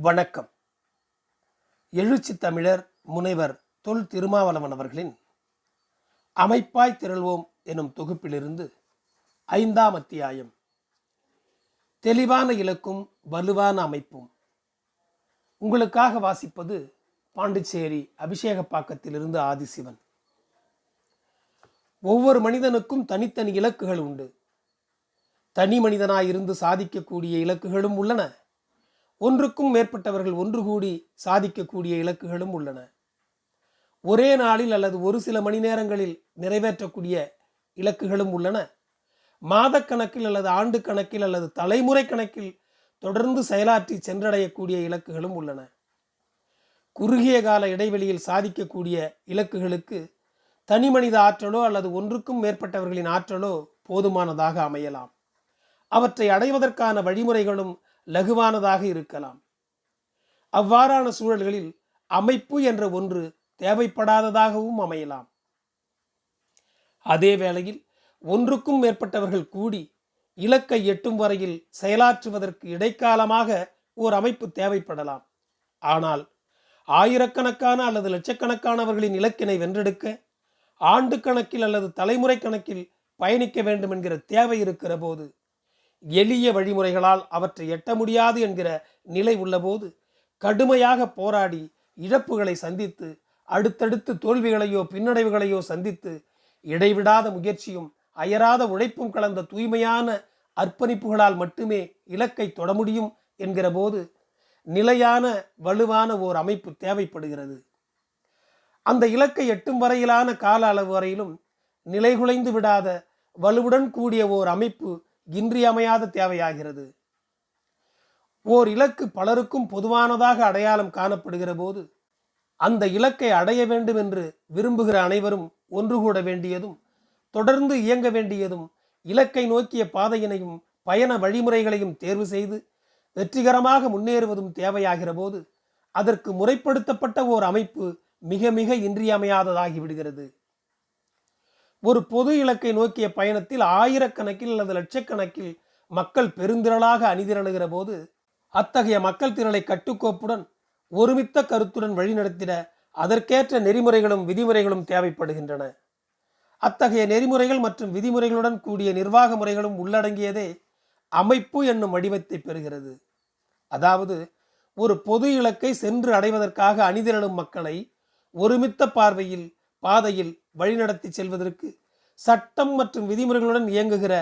வணக்கம். எழுச்சி தமிழர் முனைவர் தொல் திருமாவளவன் அவர்களின் அமைப்பாய் திரள்வோம் எனும் தொகுப்பிலிருந்து ஐந்தாம் அத்தியாயம். தெளிவான இலக்கும் வலுவான அமைப்பும். உங்களுக்காக வாசிப்பது பாண்டிச்சேரி அபிஷேகப்பாக்கத்திலிருந்து ஆதிசிவன். ஒவ்வொரு மனிதனுக்கும் தனித்தனி இலக்குகள் உண்டு. தனி மனிதனாயிருந்து சாதிக்கக்கூடிய இலக்குகளும் உள்ளன. ஒன்றுக்கும் மேற்பட்டவர்கள் ஒன்று கூடி சாதிக்கக்கூடிய இலக்குகளும் உள்ளன. ஒரே நாளில் அல்லது ஒரு சில மணி நேரங்களில் நிறைவேற்றக்கூடிய இலக்குகளும் உள்ளன. மாதக்கணக்கில் அல்லது ஆண்டு கணக்கில் அல்லது தலைமுறை கணக்கில் தொடர்ந்து செயலாற்றி சென்றடையக்கூடிய இலக்குகளும் உள்ளன. குறுகிய கால இடைவெளியில் சாதிக்கக்கூடிய இலக்குகளுக்கு தனி மனித ஆற்றலோ அல்லது ஒன்றுக்கும் மேற்பட்டவர்களின் ஆற்றலோ போதுமானதாக அமையலாம். அவற்றை அடைவதற்கான வழிமுறைகளும் லகுவானதாக இருக்கலாம். அவ்வாறான சூழல்களில் அமைப்பு என்ற ஒன்று தேவைப்படாததாகவும் அமையலாம். அதே வேளையில் ஒன்றுக்கும் மேற்பட்டவர்கள் கூடி இலக்கை எட்டும் வரையில் செயலாற்றுவதற்கு இடைக்காலமாக ஓர் அமைப்பு தேவைப்படலாம். ஆனால் ஆயிரக்கணக்கான அல்லது லட்சக்கணக்கானவர்களின் இலக்கினை வென்றெடுக்க ஆண்டு கணக்கில் அல்லது தலைமுறை கணக்கில் பயணிக்க வேண்டும் என்கிற தேவை இருக்கிற போது எளிய வழிமுறைகளால் அவற்றை எட்ட முடியாது என்கிற நிலை உள்ளபோது கடுமையாக போராடி இழப்புகளை சந்தித்து அடுத்தடுத்து தோல்விகளையோ பின்னடைவுகளையோ சந்தித்து இடைவிடாத முயற்சியும் அயராத உழைப்பும் கலந்த தூய்மையான அர்ப்பணிப்புகளால் மட்டுமே இலக்கை தொட முடியும் என்கிற போது நிலையான வலுவான ஓர் அமைப்பு தேவைப்படுகிறது. அந்த இலக்கை எட்டும் வரையிலான கால அளவு வரையிலும் நிலைகுலைந்து விடாத வலுவுடன் கூடிய ஓர் அமைப்பு இன்றியமையாத தேவையாகிறது. ஓர் இலக்கு பலருக்கும் பொதுவானதாக அடையாளம் காணப்படுகிற போது அந்த இலக்கை அடைய வேண்டும் என்று விரும்புகிற அனைவரும் ஒன்று கூட வேண்டியதும் தொடர்ந்து இயங்க வேண்டியதும் இலக்கை நோக்கிய பாதையினையும் பயண வழிமுறைகளையும் தேர்வு செய்து வெற்றிகரமாக முன்னேறுவதும் தேவையாகிற போது அதற்கு முறைப்படுத்தப்பட்ட ஓர் அமைப்பு மிக மிக இன்றியமையாததாகி விடுகிறது. ஒரு பொது இலக்கை நோக்கிய பயணத்தில் ஆயிரக்கணக்கில் அல்லது லட்சக்கணக்கில் மக்கள் பெருந்திரளாக அணிதிரளுகிற போது அத்தகைய மக்கள் திரளை கட்டுக்கோப்புடன் ஒருமித்த கருத்துடன் வழிநடத்திட அதற்கேற்ற நெறிமுறைகளும் விதிமுறைகளும் தேவைப்படுகின்றன. அத்தகைய நெறிமுறைகள் மற்றும் விதிமுறைகளுடன் கூடிய நிர்வாக முறைகளும் உள்ளடங்கியதே அமைப்பு என்னும் வடிவத்தை பெறுகிறது. அதாவது ஒரு பொது இலக்கை சென்று அடைவதற்காக அணிதிரளும் மக்களை ஒருமித்த பார்வையில் பாதையில் வழிநடத்தி செல்வதற்கு சட்டம் மற்றும் விதிமுறைகளுடன் இயங்குகிற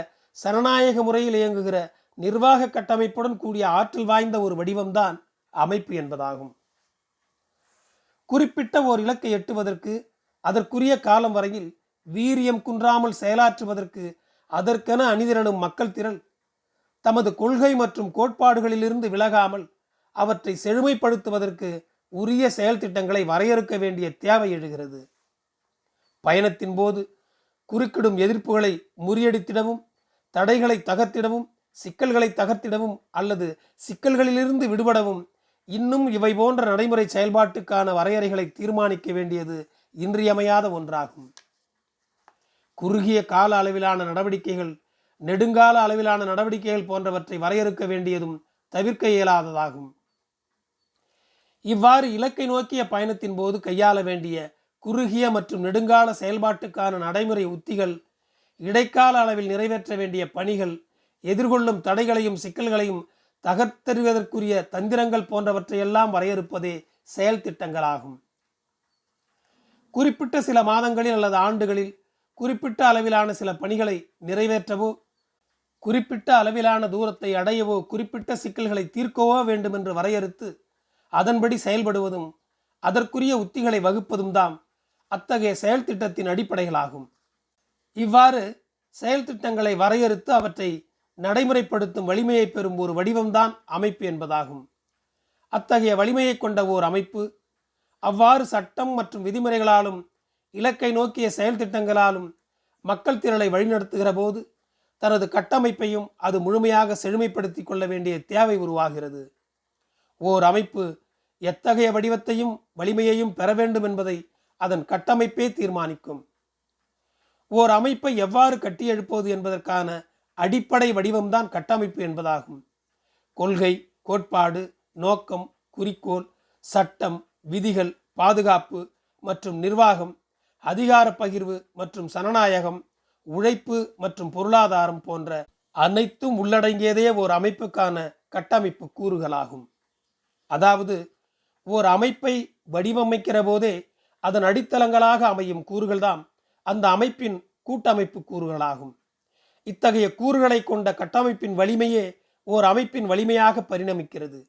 சனநாயக முறையில் இயங்குகிற நிர்வாக கட்டமைப்புடன் கூடிய ஆற்றல் வாய்ந்த ஒரு வடிவம்தான் அமைப்பு என்பதாகும். குறிப்பிட்ட ஓர் இலக்கை எட்டுவதற்கு அதற்குரிய காலம் வரையில் வீரியம் குன்றாமல் செயலாற்றுவதற்கு அதற்கென அணிதிரளும் மக்கள் திரள் தமது கொள்கை மற்றும் கோட்பாடுகளிலிருந்து விலகாமல் அவற்றை செழுமைப்படுத்துவதற்கு உரிய செயல் திட்டங்களை வரையறுக்க வேண்டிய தேவை எழுகிறது. பயணத்தின் போது குறுக்கிடும் எதிர்ப்புகளை முறியடித்திடவும் தடைகளை தகர்த்திடவும் சிக்கல்களை தகர்த்திடவும் அல்லது சிக்கல்களிலிருந்து விடுபடவும் இன்னும் இவை போன்ற நடைமுறை செயல்பாட்டுக்கான வரையறைகளை தீர்மானிக்க வேண்டியது இன்றியமையாத ஒன்றாகும். குறுகிய கால அளவிலான நடவடிக்கைகள் நெடுங்கால அளவிலான நடவடிக்கைகள் போன்றவற்றை வரையறுக்க வேண்டியதும் தவிர்க்க இயலாததாகும். இவ்வாறு இலக்கை நோக்கிய பயணத்தின் போது கையாள வேண்டிய குறுகிய மற்றும் நெடுங்கால செயல்பாட்டுக்கான நடைமுறை உத்திகள் இடைக்கால அளவில் நிறைவேற்ற வேண்டிய பணிகள் எதிர்கொள்ளும் தடைகளையும் சிக்கல்களையும் தகர்த்தெறிவதற்குரிய தந்திரங்கள் போன்றவற்றையெல்லாம் வரையறுப்பதே செயல் திட்டங்களாகும். குறிப்பிட்ட சில மாதங்களில் அல்லது ஆண்டுகளில் குறிப்பிட்ட அளவிலான சில பணிகளை நிறைவேற்றவோ குறிப்பிட்ட அளவிலான தூரத்தை அடையவோ குறிப்பிட்ட சிக்கல்களை தீர்க்கவோ வேண்டும் என்று வரையறுத்து அதன்படி செயல்படுவதும் அதற்குரிய உத்திகளை வகுப்பதும் தான் அத்தகைய செயல் திட்டத்தின் அடிப்படைகளாகும். இவ்வாறு செயல் திட்டங்களை வரையறுத்து அவற்றை நடைமுறைப்படுத்தும் வலிமையை பெறும் ஒரு வடிவம்தான் அமைப்பு என்பதாகும். அத்தகைய வலிமையை கொண்ட ஓர் அமைப்பு அவ்வாறு சட்டம் மற்றும் விதிமுறைகளாலும் இலக்கை நோக்கிய செயல் திட்டங்களாலும் மக்கள் திரளை வழிநடத்துகிற போது தனது கட்டமைப்பையும் அது முழுமையாக செழுமைப்படுத்தி கொள்ள வேண்டிய தேவை உருவாகிறது. ஓர் அமைப்பு எத்தகைய வடிவத்தையும் வலிமையையும் பெற வேண்டும் என்பதை அதன் கட்டமைப்பே தீர்மானிக்கும். ஓர் அமைப்பை எவ்வாறு கட்டியெழுப்பது என்பதற்கான அடிப்படை வடிவம்தான் கட்டமைப்பு என்பதாகும். கொள்கை கோட்பாடு நோக்கம் குறிக்கோள் சட்டம் விதிகள் பாதுகாப்பு மற்றும் நிர்வாகம் அதிகார பகிர்வு மற்றும் சனநாயகம் உழைப்பு மற்றும் பொருளாதாரம் போன்ற அனைத்தும் உள்ளடங்கியதே ஓர் அமைப்புக்கான கட்டமைப்பு கூறுகளாகும். அதாவது ஓர் அமைப்பை வடிவமைக்கிற போதே அதன் அடித்தளங்களாக அமையும் கூறுகள்தாம் அந்த அமைப்பின் கூட்டமைப்பு கூறுகளாகும். இத்தகைய கூறுகளை கொண்ட கட்டமைப்பின் வலிமையே ஓர் அமைப்பின் வலிமையாக பரிணமிக்கிறது.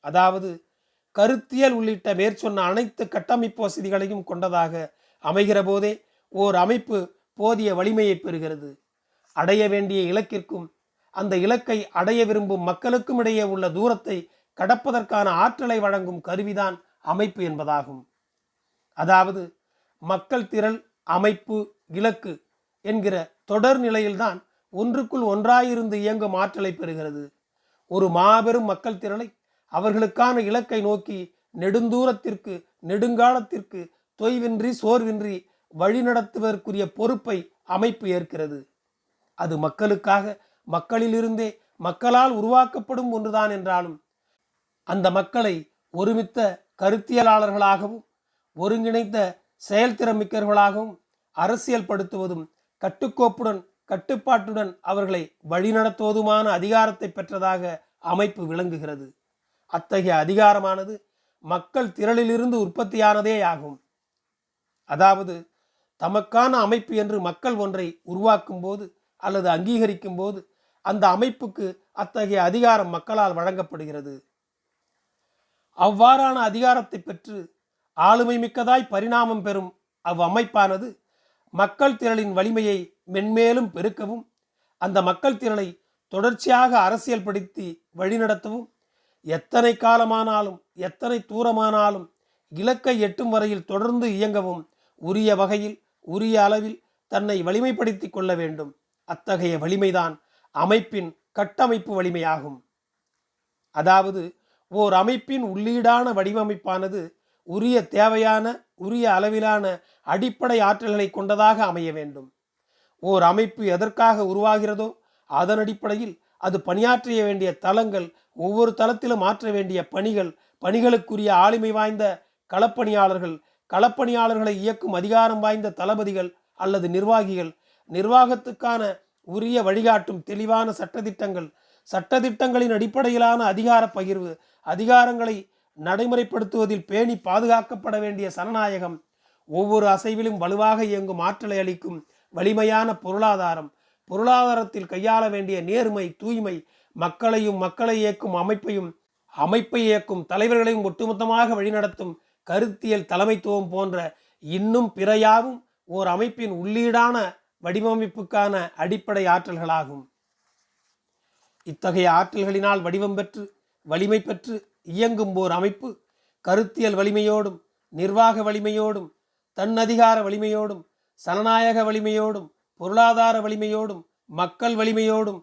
அதாவது கருத்தியல் உள்ளிட்ட மேற்சொன்ன அனைத்து கட்டமைப்பு வசதிகளையும் கொண்டதாக அமைகிற போதே ஓர் அமைப்பு போதிய வலிமையை பெறுகிறது. அடைய வேண்டிய இலக்கிற்கும் அந்த இலக்கை அடைய விரும்பும் மக்களுக்கும் இடையே உள்ள தூரத்தை கடப்பதற்கான ஆற்றலை வழங்கும் கருவிதான் அமைப்பு என்பதாகும். அதாவது மக்கள் திரள் அமைப்பு இலக்கு என்கிற தொடர் நிலையில்தான் ஒன்றுக்குள் ஒன்றாயிருந்து இயங்கும் ஆற்றலை பெறுகிறது. ஒரு மாபெரும் மக்கள் திரளை அவர்களுக்கான இலக்கை நோக்கி நெடுந்தூரத்திற்கு நெடுங்காலத்திற்கு தொய்வின்றி சோர்வின்றி வழிநடத்துவதற்குரிய பொறுப்பை அமைப்பு ஏற்கிறது. அது மக்களுக்காக மக்களிலிருந்தே மக்களால் உருவாக்கப்படும் ஒன்றுதான் என்றாலும் அந்த மக்களை ஒருமித்த கருத்தியலாளர்களாகவும் ஒருங்கிணைந்த செயல்திறமிக்கவர்களாகவும் அரசியல் படுத்துவதும் கட்டுக்கோப்புடன் கட்டுப்பாட்டுடன் அவர்களை வழிநடத்துவதுமான அதிகாரத்தை பெற்றதாக அமைப்பு விளங்குகிறது. அத்தகைய அதிகாரமானது மக்கள் திரளிலிருந்து உற்பத்தியானதே ஆகும். அதாவது தமக்கான அமைப்பு என்று மக்கள் ஒன்றை உருவாக்கும் போது அல்லது அங்கீகரிக்கும் போது அந்த அமைப்புக்கு அத்தகைய அதிகாரம் மக்களால் வழங்கப்படுகிறது. அவ்வாறான அதிகாரத்தை பெற்று ஆளுமை மிக்கதாய் பரிணாமம் பெறும் அவ்வமைப்பானது மக்கள் திரளின் வலிமையை மென்மேலும் பெருக்கவும் அந்த மக்கள் திரளை தொடர்ச்சியாக அரசியல் படுத்தி வழிநடத்தவும் எத்தனை காலமானாலும் எத்தனை தூரமானாலும் இலக்கை எட்டும் வரையில் தொடர்ந்து இயங்கவும் உரிய வகையில் உரிய அளவில் தன்னை வலிமைப்படுத்தி கொள்ள வேண்டும். அத்தகைய வலிமைதான் அமைப்பின் கட்டமைப்பு வலிமையாகும். அதாவது ஓர் அமைப்பின் உள்ளீடான வடிவமைப்பானது உரிய தேவையான உரிய அளவிலான அடிப்படை ஆற்றல்களை கொண்டதாக அமைய வேண்டும். ஓர் அமைப்பு எதற்காக உருவாகிறதோ அதன் அடிப்படையில் அது பணியாற்றிய வேண்டிய தளங்கள் ஒவ்வொரு தளத்திலும் ஆற்ற வேண்டிய பணிகள் பணிகளுக்குரிய ஆளுமை வாய்ந்த களப்பணியாளர்கள் களப்பணியாளர்களை இயக்கும் அதிகாரம் வாய்ந்த தளபதிகள் அல்லது நிர்வாகிகள் நிர்வாகத்துக்கான உரிய வழிகாட்டும் தெளிவான சட்டதிட்டங்கள் சட்டதிட்டங்களின் அடிப்படையிலான அதிகார பகிர்வு அதிகாரங்களை நடைமுறைப்படுத்துவதில் பேணி பாதுகாக்கப்பட வேண்டிய சனநாயகம் ஒவ்வொரு அசைவிலும் வலுவாக இயங்கும் ஆற்றலை அளிக்கும் வலிமையான பொருளாதாரம். பொருளாதாரத்தில் கையாள வேண்டிய நேர்மை தூய்மை மக்களையும் மக்களை இயக்கும் அமைப்பையும் அமைப்பை இயக்கும் தலைவர்களையும் ஒட்டுமொத்தமாக வழிநடத்தும் கருத்தியல் தலைமைத்துவம் போன்ற இன்னும் பிறையாவும் ஓர் அமைப்பின் உள்ளீடான வடிவமைப்புக்கான அடிப்படை ஆற்றல்களாகும். இத்தகைய ஆற்றல்களினால் வடிவம் பெற்று வலிமை பெற்று இயங்கும் ஓர் அமைப்பு கருத்தியல் வலிமையோடும் நிர்வாக வலிமையோடும் தன்னதிகார வலிமையோடும் சனநாயக வலிமையோடும் பொருளாதார வலிமையோடும் மக்கள் வலிமையோடும்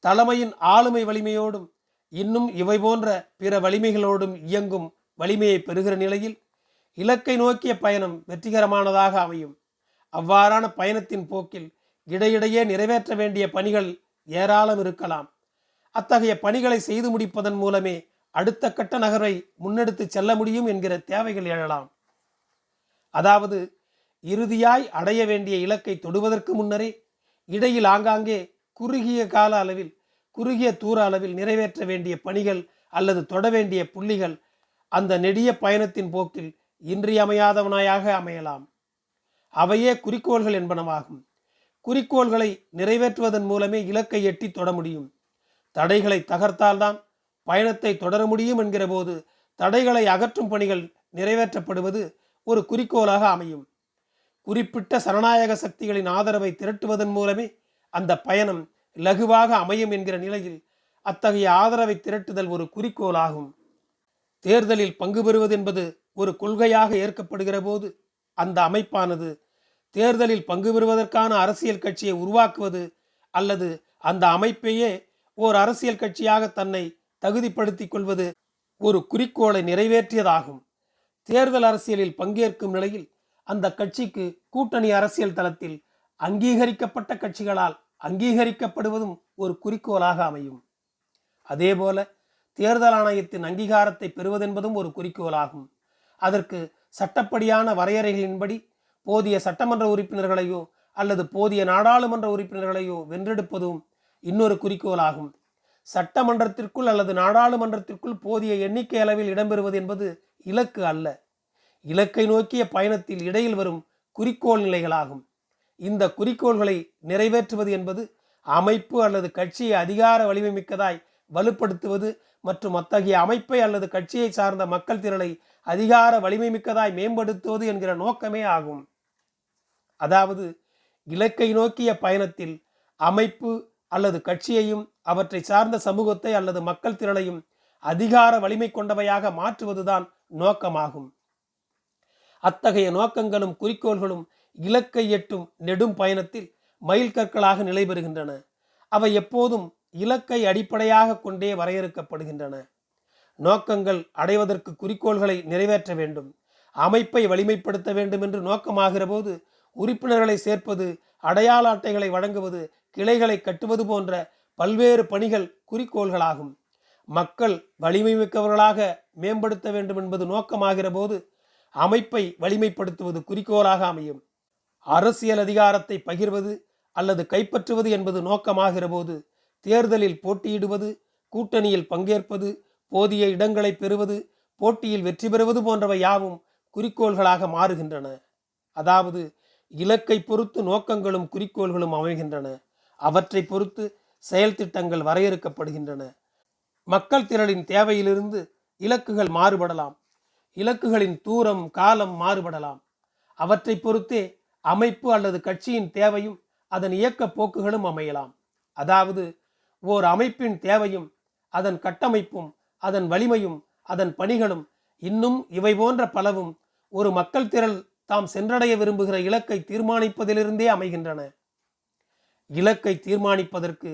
தலைமையின் ஆளுமை வலிமையோடும் இன்னும் இவை போன்ற பிற வலிமைகளோடும் இயங்கும் வலிமையை பெறுகிற நிலையில் இலக்கை நோக்கிய பயணம் வெற்றிகரமானதாக அமையும். அவ்வாறான பயணத்தின் போக்கில் இடையிடையே நிறைவேற்ற வேண்டிய பணிகள் ஏராளம் இருக்கலாம். அத்தகைய பணிகளை செய்து முடிப்பதன் மூலமே அடுத்த கட்ட நகரை முன்னெடுத்து செல்ல முடியும் என்கிற தேவைகள் எழலாம். அதாவது இறுதியாய் அடைய வேண்டிய இலக்கை தொடுவதற்கு முன்னரே இடையில் ஆங்காங்கே குறுகிய கால அளவில் குறுகிய தூர அளவில் நிறைவேற்ற வேண்டிய பணிகள் அல்லது தொட வேண்டிய புள்ளிகள் அந்த நெடிய பயணத்தின் போக்கில் இன்றியமையாதவனாயாக அமையலாம். அவையே குறிக்கோள்கள் என்பனவாகும். குறிக்கோள்களை நிறைவேற்றுவதன் மூலமே இலக்கை எட்டி தொட முடியும். தடைகளை தகர்த்தால்தான் பயணத்தை தொடர முடியும் என்கிற போது தடைகளை அகற்றும் பணிகள் நிறைவேற்றப்படுவது ஒரு குறிக்கோளாக அமையும். குறிப்பிட்ட சரணாயக சக்திகளின் ஆதரவை திரட்டுவதன் மூலமே அந்த பயணம் லகுவாக அமையும் என்கிற நிலையில் அத்தகைய ஆதரவை திரட்டுதல் ஒரு குறிக்கோளாகும். தேர்தலில் பங்கு பெறுவது என்பது ஒரு கொள்கையாக ஏற்கப்படுகிற போது அந்த அமைப்பானது தேர்தலில் பங்கு பெறுவதற்கான அரசியல் கட்சியை உருவாக்குவது அல்லது அந்த அமைப்பையே ஓர் அரசியல் கட்சியாக தன்னை தகுதிப்படுத்திக் கொள்வது ஒரு குறிக்கோளை நிறைவேற்றியதாகும். தேர்தல் அரசியலில் பங்கேற்கும் நிலையில் அந்த கட்சிக்கு கூட்டணி அரசியல் தளத்தில் அங்கீகரிக்கப்பட்ட கட்சிகளால் அங்கீகரிக்கப்படுவதும் ஒரு குறிக்கோளாக அமையும். அதேபோல தேர்தல் ஆணையத்தின் அங்கீகாரத்தை பெறுவதென்பதும் ஒரு குறிக்கோளாகும். அதற்கு சட்டப்படியான வரையறைகளின்படி போதிய சட்டமன்ற உறுப்பினர்களையோ அல்லது போதிய நாடாளுமன்ற உறுப்பினர்களையோ வென்றெடுப்பதும் இன்னொரு குறிக்கோளாகும். சட்டமன்றத்திற்குள் அல்லது நாடாளுமன்றத்திற்குள் போதிய எண்ணிக்கை அளவில் இடம்பெறுவது என்பது இலக்கு அல்ல. இலக்கை நோக்கிய பயணத்தில் இடையில் வரும் குறிக்கோள் நிலைகளாகும். இந்த குறிக்கோள்களை நிறைவேற்றுவது என்பது அமைப்பு அல்லது கட்சியை அதிகார வலிமைமிக்கதாய் வலுப்படுத்துவது மற்றும் அத்தகைய அமைப்பை அல்லது கட்சியை சார்ந்த மக்கள் திரளை அதிகார வலிமைமிக்கதாய் மேம்படுத்துவது என்கிற நோக்கமே ஆகும். அதாவது இலக்கை நோக்கிய பயணத்தில் அமைப்பு அல்லது கட்சியையும் அவற்றை சார்ந்த சமூகத்தை அல்லது மக்கள் திரளையும் அதிகார வலிமை கொண்டவையாக மாற்றுவதுதான் நோக்கமாகும். அத்தகைய நோக்கங்களும் குறிக்கோள்களும் இலக்கை எட்டும் நெடும் பயணத்தில் மைல் கற்களாக நிலை பெறுகின்றன அவை எப்போதும் இலக்கை அடிப்படையாக கொண்டே வரையறுக்கப்படுகின்றன. நோக்கங்கள் அடைவதற்கு குறிக்கோள்களை நிறைவேற்ற வேண்டும். அமைப்பை வலிமைப்படுத்த வேண்டும் என்று நோக்கமாகிற போது உறுப்பினர்களை சேர்ப்பது அடையாள அட்டைகளை வழங்குவது கிளைகளை கட்டுவது போன்ற பல்வேறு பணிகள் குறிக்கோள்களாகும். மக்கள் வலிமை மிக்கவர்களாக மேம்படுத்த வேண்டும் என்பது நோக்கமாகிற போது அமைப்பை வலிமைப்படுத்துவது குறிக்கோளாக அமையும். அரசியல் அதிகாரத்தை பகிர்வது அல்லது கைப்பற்றுவது என்பது நோக்கமாகிற போது தேர்தலில் போட்டியிடுவது கூட்டணியில் பங்கேற்பது போதிய இடங்களை பெறுவது போட்டியில் வெற்றி பெறுவது போன்றவை யாவும் குறிக்கோள்களாக மாறுகின்றன. அதாவது இலக்கை பொறுத்து நோக்கங்களும் குறிக்கோள்களும் அமைகின்றன. அவற்றை பொறுத்து செயல் திட்டங்கள் வரையறுக்கப்படுகின்றன. மக்கள் திரளின் தேவையிலிருந்து இலக்குகள் மாறுபடலாம். இலக்குகளின் தூரம் காலம் மாறுபடலாம். அவற்றை பொறுத்தே அமைப்பு அல்லது கட்சியின் தேவையும் அதன் இயக்க போக்குகளும் அமையலாம். அதாவது ஓர் அமைப்பின் தேவையும் அதன் கட்டமைப்பும் அதன் வலிமையும் அதன் பணிகளும் இன்னும் இவை போன்ற பலவும் ஒரு மக்கள் திரள் தாம் சென்றடைய விரும்புகிற இலக்கை தீர்மானிப்பதிலிருந்தே அமைகின்றன. இலக்கை தீர்மானிப்பதற்கு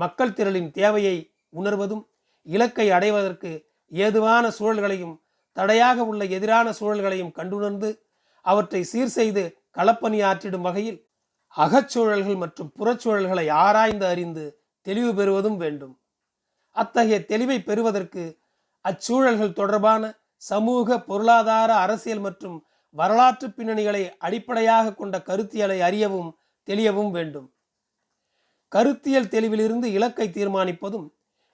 மக்கள் திரளின் தேவையை உணர்வதும் இலக்கை அடைவதற்கு ஏதுவான சூழல்களையும் தடையாக உள்ள எதிரான சூழல்களையும் கண்டுணர்ந்து அவற்றை சீர் செய்து களப்பணியாற்றிடும் வகையில் அகச்சூழல்கள் மற்றும் புறச்சூழல்களை ஆராய்ந்து அறிந்து தெளிவு பெறுவதும் வேண்டும். அத்தகைய தெளிவை பெறுவதற்கு அச்சூழல்கள் தொடர்பான சமூக பொருளாதார அரசியல் மற்றும் வரலாற்று பின்னணிகளை அடிப்படையாக கொண்ட கருத்தியலை அறியவும் தெளியவும் வேண்டும். கருத்தியல் தெளிவிலிருந்து இலக்கை தீர்மானிப்பதும்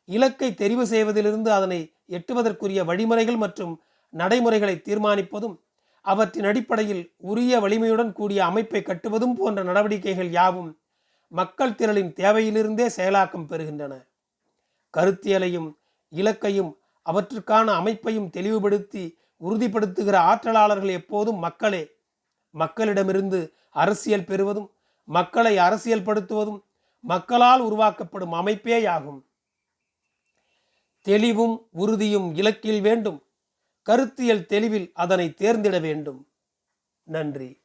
இலக்கை தெரிவு செய்வதிலிருந்து அதனை எட்டுவதற்குரிய வழிமுறைகள் மற்றும் நடைமுறைகளை தீர்மானிப்பதும் அவற்றின் அடிப்படையில் உரிய வலிமையுடன் கூடிய அமைப்பை கட்டுவதும் போன்ற நடவடிக்கைகள் யாவும் மக்கள் திரளின் தேவையிலிருந்தே செயலாக்கம் பெறுகின்றன. கருத்தியலையும் இலக்கையும் அவற்றுக்கான அமைப்பையும் தெளிவுபடுத்தி உறுதிப்படுத்துகிற ஆற்றலாளர்கள் எப்போதும் மக்களே. மக்களிடமிருந்து அரசியல் பெறுவதும் மக்களை அரசியல்படுத்துவதும் மக்களால் உருவாக்கப்படும் அமைப்பேயாகும். தெளிவும் உறுதியும் இலக்கில் வேண்டும். கருத்தியல் தெளிவில் அதனை தேர்ந்திட வேண்டும். நன்றி.